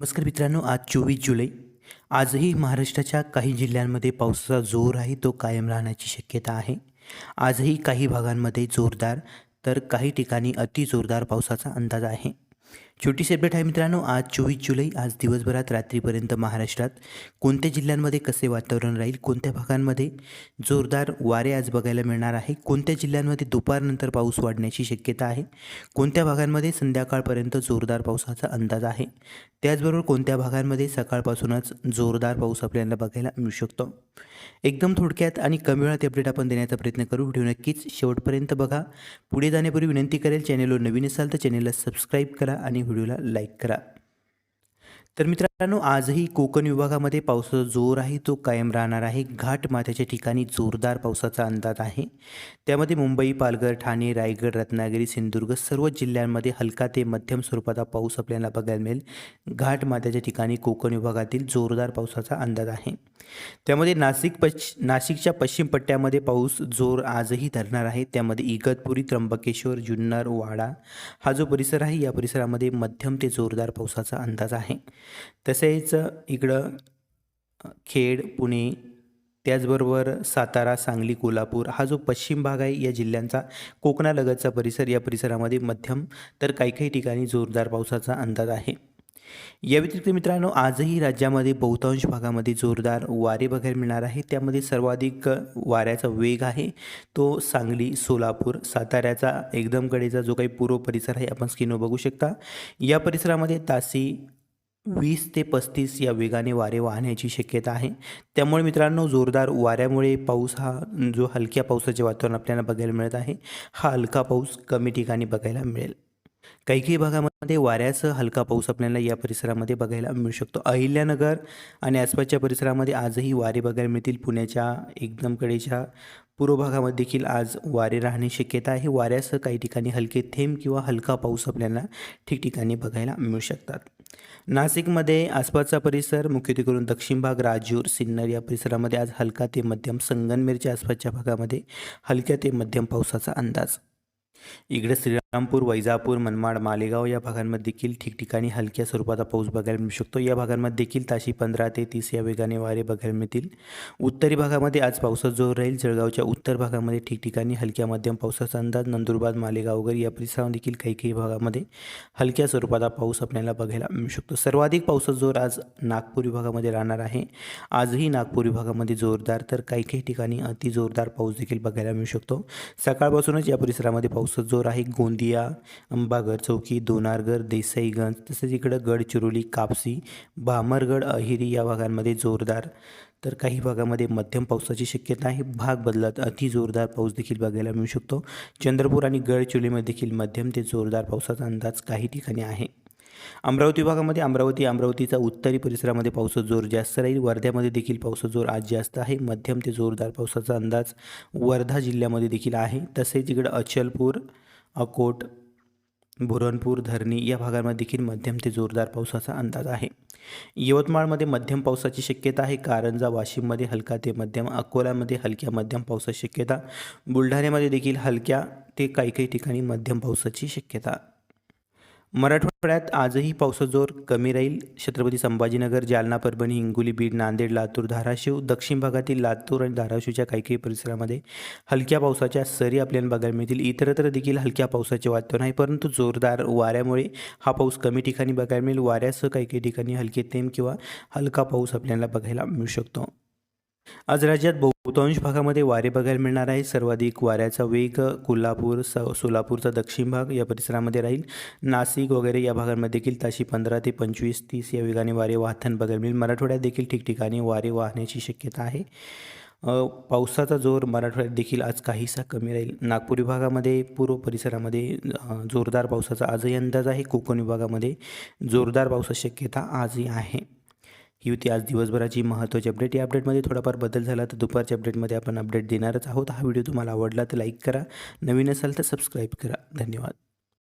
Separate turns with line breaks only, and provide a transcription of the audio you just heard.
नमस्कार मित्रांनो आज चोवीस जुलै. आजही महाराष्ट्राच्या काही जिल्ह्यांमध्ये पावसाचा जोर आहे तो कायम राहण्याची शक्यता आहे. आजही काही भागांमध्ये जोरदार तर काही ठिकाणी अति जोरदार पावसाचा अंदाज आहे. छोटी अपडेट आहे मित्रांनो आज चोवीस जुलै आज दिवसभरात रात्रीपर्यंत महाराष्ट्रात कोणत्या जिल्ह्यांमध्ये कसे वातावरण राहील कोणत्या भागांमध्ये जोरदार वारे आज बघायला मिळणार आहे कोणत्या जिल्ह्यांमध्ये दुपारनंतर पाऊस वाढण्याची शक्यता आहे कोणत्या भागांमध्ये संध्याकाळपर्यंत जोरदार पावसाचा अंदाज आहे त्याचबरोबर कोणत्या भागांमध्ये सकाळपासूनच जोरदार पाऊस आपल्याला बघायला मिळू शकतो. एकदम थोडक्यात आणि कमी वेळात अपडेट आपण देण्याचा प्रयत्न करू. व्हिडिओ नक्कीच शेवटपर्यंत बघा. पुढे जाण्यापूर्वी विनंती करेल चॅनेलवर नवीन असाल तर चॅनेलला सबस्क्राईब करा आणि व्हिडिओला लाईक करा. तर मित्रांनो आजही कोकण विभागामध्ये पावसाचा जोर आहे तो कायम राहणार आहे. घाट माथ्याच्या ठिकाणी जोरदार पावसाचा अंदाज आहे. त्यामध्ये मुंबई पालघर ठाणे रायगड रत्नागिरी सिंधुदुर्ग सर्व जिल्ह्यांमध्ये हलका ते मध्यम स्वरूपाचा पाऊस आपल्याला बघायला मिळेल. घाट माथ्याच्या ठिकाणी कोकण विभागातील जोरदार पावसाचा अंदाज आहे. त्यामध्ये नाशिक पश्च नाशिकच्या पश्चिम पट्ट्यामध्ये पाऊस जोर आजही धरणार आहे. त्यामध्ये इगतपुरी त्र्यंबकेश्वर जुन्नर वाडा हा जो परिसर आहे या परिसरामध्ये मध्यम ते जोरदार पावसाचा अंदाज आहे. तसेच इकडं खेड पुणे त्याचबरोबर सातारा सांगली कोल्हापूर हा जो पश्चिम भाग आहे या जिल्ह्यांचा कोकणालगतचा परिसर या परिसरामध्ये मध्यम तर काही काही ठिकाणी जोरदार पावसाचा अंदाज आहे. या व्यतिरिक्त मित्रांनो आजही राज्यामध्ये बहुतांश भागामध्ये जोरदार वारे बघायला मिळणार आहे. त्यामध्ये सर्वाधिक वाऱ्याचा वेग आहे. तो सांगली सोलापूर साताऱ्याचा एकदम कडेचा जो काही पूर्व परिसर आहे आपण स्क्रीनवर बघू शकता. या परिसरामध्ये तासी वीस ते पस्तीस या वेगाने वारे वाहण्याची शक्यता आहे. त्यामुळे मित्रांनो जोरदार वाऱ्यामुळे पाऊस हा जो हलक्या पावसाचे वातावरण आपल्याला बघायला मिळत आहे हा हलका पाऊस कमी ठिकाणी बघायला मिळेल. काही काही भागामध्ये वाऱ्यासह हलका पाऊस आपल्याला या परिसरामध्ये बघायला मिळू शकतो. अहिल्यानगर आणि आसपासच्या परिसरामध्ये आजही वारे बघायला मिळतील. पुण्याच्या एकदम कडेच्या पूर्व भागामध्ये देखील आज वारे राहण्याची शक्यता आहे. वाऱ्यासह काही ठिकाणी हलके थेंब किंवा हलका पाऊस आपल्याला ठिकठिकाणी बघायला मिळू शकतात. नाशिकमध्ये आसपासचा परिसर मुख्यत्वे करून दक्षिण भाग राजूर सिन्नर या परिसरामध्ये आज हलका ते मध्यम संगनमेरच्या आसपासच्या भागामध्ये हलक्या ते मध्यम पावसाचा अंदाज. इकडे रामपूर वैजापूर मनमाड मालेगाव या भागांमध्ये देखील ठिकठिकाणी हलक्या स्वरूपाचा पाऊस बघायला मिळू शकतो. या भागांमध्ये देखील ताशी पंधरा ते तीस या वेगाने वारे बघायला मिळतील. उत्तरी भागामध्ये आज पावसाचा जोर राहील. जळगावच्या उत्तर भागामध्ये ठिकठिकाणी हलक्या मध्यम पावसाचा अंदाज. नंदुरबार मालेगाव वगैरे या परिसरामध्ये देखील काही काही भागामध्ये हलक्या स्वरूपाचा पाऊस आपल्याला बघायला मिळू शकतो. सर्वाधिक पावसाचा जोर आज नागपूर विभागामध्ये राहणार आहे. आजही नागपूर विभागामध्ये जोरदार तर काही काही ठिकाणी अति जोरदार पाऊस देखील बघायला मिळू शकतो. सकाळपासूनच या परिसरामध्ये पावसाचा जोर आहे. गोंदी गोंदिया अंबागर चौकी दोनारगर देसाईगंज तसेच इकडं गडचिरोली कापसी भामरगड अहिरी या भागांमध्ये जोरदार. तर काही भागामध्ये मध्यम पावसाची शक्यता आहे. भाग बदलत अति जोरदार पाऊस देखील बघायला मिळू शकतो. चंद्रपूर आणि गडचिरोलीमध्ये देखील मध्यम ते जोरदार पावसाचा अंदाज काही ठिकाणी आहे. अमरावती भागामध्ये अमरावती अमरावतीचा उत्तरी परिसरामध्ये पावसाचा जोर जास्त राहील. वर्ध्यामध्ये देखील पावसाचा जोर आज जास्त आहे. मध्यम ते जोरदार पावसाचा अंदाज वर्धा जिल्ह्यामध्ये देखील आहे. तसेच इकडं अचलपूर अकोट बुरणपूर धरणी या भागांमध्ये देखील मध्यम ते जोरदार पावसाचा अंदाज आहे. यवतमाळमध्ये मध्यम पावसाची शक्यता आहे. कारंजा वाशिममध्ये हलका ते मध्यम अकोल्यामध्ये हलक्या मध्यम पावसाची शक्यता बुलढाण्यामध्ये देखील हलक्या ते काही काही ठिकाणी मध्यम पावसाची शक्यता. मराठवाड्यात आजही पावसाचा जोर कमी राहील. छत्रपती संभाजीनगर जालना परभणी हिंगोली बीड नांदेड लातूर धाराशिव दक्षिण भागातील लातूर आणि धाराशिवच्या काही काही परिसरामध्ये हलक्या पावसाच्या सरी आपल्याला बघायला मिळतील. इतरत्र देखील हलक्या पावसाचे वातावरण आहे परंतु जोरदार वाऱ्यामुळे हा पाऊस कमी ठिकाणी बघायला मिळेल. वाऱ्यासह काही काही ठिकाणी हलके थेंब किंवा हलका पाऊस आपल्याला बघायला मिळू शकतो. आज राज्यात बहुतांश भागामध्ये वारे बघायला मिळणार आहे सर्वाधिक वाऱ्याचा वेग कोल्हापूर स सोलापूरचा दक्षिण भाग या परिसरामध्ये राहील. नाशिक वगैरे या भागांमध्ये देखील ताशी पंधरा ते पंचवीस तीस या वेगाने वारे वाहताना बघायला मिळेल. मराठवाड्यात देखील ठिकठिकाणी वारे वाहण्याची शक्यता आहे. पावसाचा जोर मराठवाड्यात देखील आज काहीसा कमी राहील. नागपूर विभागामध्ये पूर्व परिसरामध्ये जोरदार पावसाचा आजही अंदाज आहे. कोकण विभागामध्ये जोरदार पावसाची शक्यता आजही आहे. ही होती आज दिवसभराची महत्त्वाची अपडेट या अपडेटमध्ये थोडाफार बदल झाला तर दुपारच्या अपडेटमध्ये आपण अपडेट देणारच आहोत. हा व्हिडिओ तुम्हाला आवडला तर लाईक करा. नवीन असाल तर सबस्क्राईब करा. धन्यवाद.